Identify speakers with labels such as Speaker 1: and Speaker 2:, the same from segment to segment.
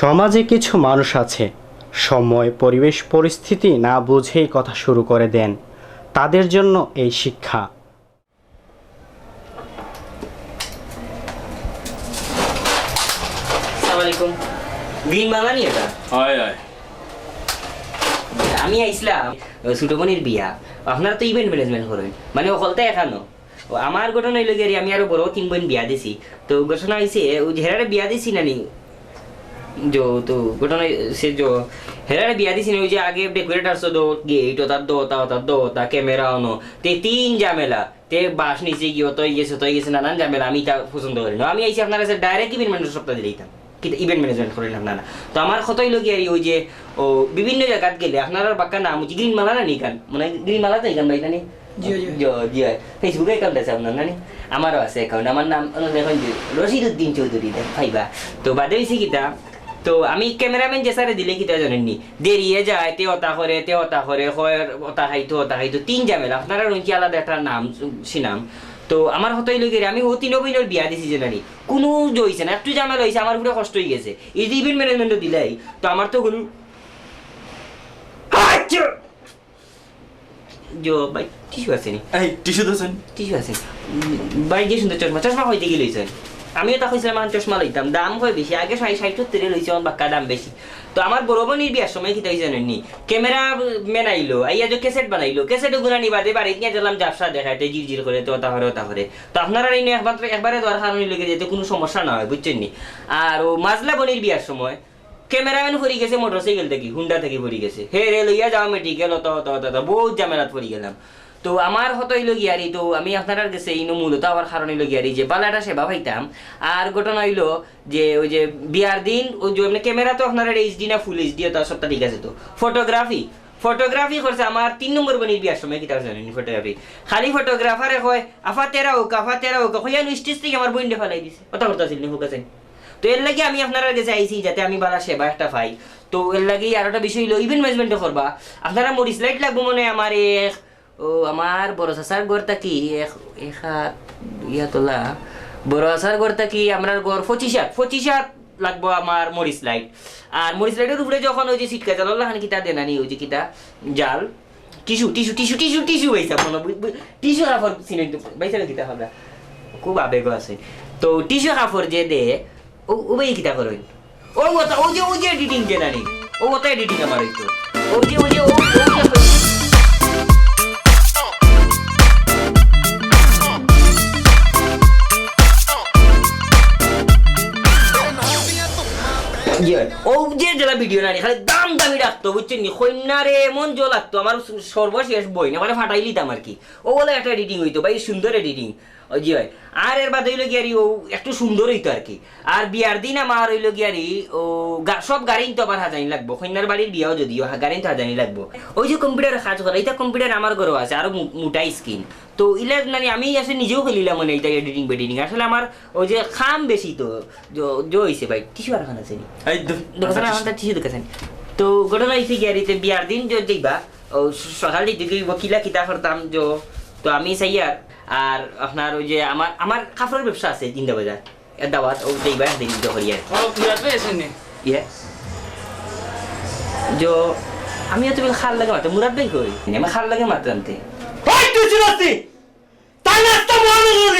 Speaker 1: সমাজে কিছু মানুষ আছে। সময় পরিবেশ পরিস্থিতি না বুঝেই কথা শুরু করে দেন। তাদের জন্য এই শিক্ষা।
Speaker 2: গ্রিন এটা?
Speaker 3: হয় হয়।
Speaker 2: আমি আইসলাম ছোট বোনের বিয়া। আপনারা তো ইভেন্ট ম্যানেজমেন্ট করেন। মানে অকলতে এখানো আমার ঘটনা হইল গিয়ে আমি আরও বড় তিন বোন বিয়া দিছি। তো ঘটনা হয়েছে হেরারে বিয়া দিছি নানি जो तो घटना से जो হেরারে বিয়া দিছি না ওই যে আগে ডেকোরেটার্স দো গেট ওটা দো ওটা ওটা দো ওটা ক্যামেরা অনো তে তিন ঝামেলা তে বাস নিচে গিয়ে অতই গেছে অতই গেছে নানান ঝামেলা আমি তা পছন্দ করি না আমি আইসি আপনার কাছে ডাইরেক্ট ইভেন্ট ম্যানেজার সপ্তাহ দিলাম কিন্তু ইভেন্ট ম্যানেজমেন্ট করেন আপনারা তো আমার কতই লোক আর ওই যে ও বিভিন্ন জায়গাত গেলে আপনার বাক্কা নাম হচ্ছে গ্রিন মালা না নিকান মানে গ্রিন মালা তো ইকান ভাই নানি জিও জিও ফেসবুকে অ্যাকাউন্ট আছে আপনার নানি আমারও আছে অ্যাকাউন্ট আমার নাম হলো দেখুন যে রশিদ উদ্দিন চৌধুরী দেখ ভাইবা তো বাদে হয়েছে কিতা তো আমি ক্যামেরাম্যান যে স্যারে দিলে কিতা জানেননি দেরিয়ে যায় তে অতা করে তে অতা করে হয় অতা খাইতো অতা খাইতো তিন ঝামেলা আপনারা রুচি আলাদা একটা নাম সিনাম তো আমার হতই লগে আমি ও তিন বইনের বিয়া দিছি যে নানি কোনো জইছে না একটু ঝামেলা হয়েছে আমার উপরে কষ্ট হয়ে গেছে। যে ইভেন্ট ম্যানেজমেন্ট দিলাই তো আমার তো কোনো আচ্ছা! জো ভাই টিস্যু আছে নি?
Speaker 3: এই টিস্যু দিয়েছেন
Speaker 2: টিস্যু আছে ভাই যে সুন্দর চশমা চশমা হইতে গেলে লইছেন আমিও তা কইছিলাম আমার চশমা লইতাম। দাম হয় বেশি? আগে ষাট ষাট, সত্তরে লইছে আমার বাক্কা দাম বেশি। তো আমার বড় বোনের বিয়ার সময় কি তাই জানেননি ক্যামেরা মেন আইলো, আইয়া যে ক্যাসেট বানাইলো। ক্যাসেট গুনা নিবাদে বাড়িতে নিয়ে গেলাম জাবসা দেখাইতে জির জির করে, তো তাহরে তাহরে তো আপনারা এই নিয়ে একবার দরকার লেগে যেতে কোনো সমস্যা না হয়, বুঝছেন নি? আর ও মাজলা বোনের বিয়ার সময় ক্যামেরাম্যান ফরি গেছে, মোটরসাইকেল থেকে, হুন্ডা থেকে ফরি গেছে। হে রে, লইয়া যাও মেডিকেল অত অত অত বহুত জামেলাত ফরি গেলাম। তো আমার হতো হইল গিয়ারি তো আমি আপনার কাছে এই মূলত আমার কারণ হইল গিয়ারি যে বালাটা সেবা পাইতাম আর ঘটনা হইল যে ওই যে বিয়ার দিন ওই যে ক্যামেরা তো আপনার এইচডি না ফুল এইচডি তার সবটা ঠিক আছে তো। ফটোগ্রাফি ফটোগ্রাফি করছে আমার তিন নম্বর বনির বিয়ার সময় কিতাব জানেন ফটোগ্রাফি খালি ফটোগ্রাফারে কয় আফা তেরা হোক আফা তেরা হোক হইয়া স্টেজ থেকে আমার বইন্ডে ফেলাই দিছে। কথা হোক আছে। তো এর লাগে আমি আপনারা কাছে আইছি, যাতে আমি বালা সেবা একটা পাই। তো এর লাগে আর একটা বিষয় হইল ইভেন্ট ম্যানেজমেন্ট করবা। আপনারা মরিস লাইট লাগবো মনে আমার এক ও আমার বড় গড়টা কি? এক এক হাত ইয়া বড় চাচার গড়টা কি? আমার গড় পঁচিশ হাত পঁচিশ হাত লাগবো আমার মরিচ লাইট। আর মরিচ লাইটের উপরে যখন ওই যে সিটকা জাল ওলা কিতা দেনানি ওই যে কিতা জাল। Tissue tissue tissue tissue tissue বাইসা কোনো টিস্যু কাপড় চিনে বাইসা কিতা হবে খুব আবেগ আছে। তো টিস্যু কাপড় যে দে, ও ও ভাই কিতা করেন ও ও যে ও যে এডিটিং কেনানি ও ওটা এডিটিং আমার হইতো ও যে ও যে, ও ও যে ভিডিও নানি খালি দাম দামি রাখতো, বুঝছেন নি? কন্যারে এমন জল লাগতো, আমার সর্বশেষ বই না মানে ফাটাই লিতাম আর কি। ও বলে একটা এডিটিং হইতো, ভাই, সুন্দর এডিটিং জি হয় আর এর বাদে হইল গিয়ারি ও একটু সুন্দর হইতো আর কি। আর বিয়ার দিন আমার হইল গিয়ারি ও সব গাড়ি তো আবার হাজানি লাগবো কন্যার বাড়ির বিয়াও যদিও গাড়ি তো হাজানি লাগবো। ওই যে কম্পিউটার কাজ করে এটা কম্পিউটার আমার ঘরেও আছে, আরও মো- মোটা স্ক্রিন। তো ইলা মানে আমি আসলে নিজেও খেলিলাম মানে এইটা এডিটিং বেডিটিং আসলে আমার ওই যে খাম বেশি তো জো হইছে ভাই টিস্যু আর খান আছে নি। দোকানে আমাদের টিস্যু দোকান তো ঘটনা হয়েছে গিয়ারিতে বিয়ার দিন যে দেখবা ও সকাল দিকে কিলা কিতা করতাম যে তো আমি সাইয়ার আর আপনার ওই যে আমার আমার কাপড়ের ব্যবসা আছে জিন্দা বাজার। দাওয়াত ও দেখবা দিন দিতে করি আর। ইয়ে। जो আমি তো খাল লাগে মাত্র মুরাদ ভাই কই? আমি খাল লাগে মাত্র আনতে।
Speaker 3: ওই তুই মহানগর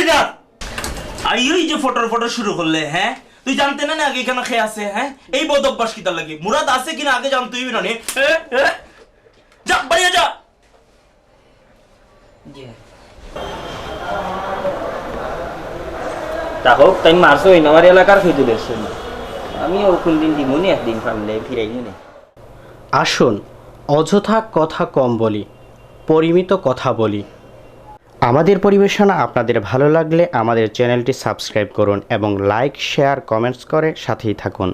Speaker 3: যে ফটোর ফটো শুরু করলে হ্যাঁ? তুই জানতে না না আগে কেন খেয়ে আছে হ্যাঁ? এই বদ অভ্যাস কিতার লাগে? মুরাদ আছে কিনা আগে জানতেই না। যা বাইরে যা।
Speaker 2: তা হোক তাই মারছো আমার এলাকার হইতে দেখছেন আমি ও কোন দিন দিমনি একদিন পারলে ফিরাই
Speaker 1: আসুন অযথা কথা কম বলি পরিমিত কথা বলি। আমাদের পরিবেশনা আপনাদের ভালো লাগলে আমাদের চ্যানেলটি সাবস্ক্রাইব করুন এবং লাইক, শেয়ার, কমেন্টস করে সাথেই থাকুন।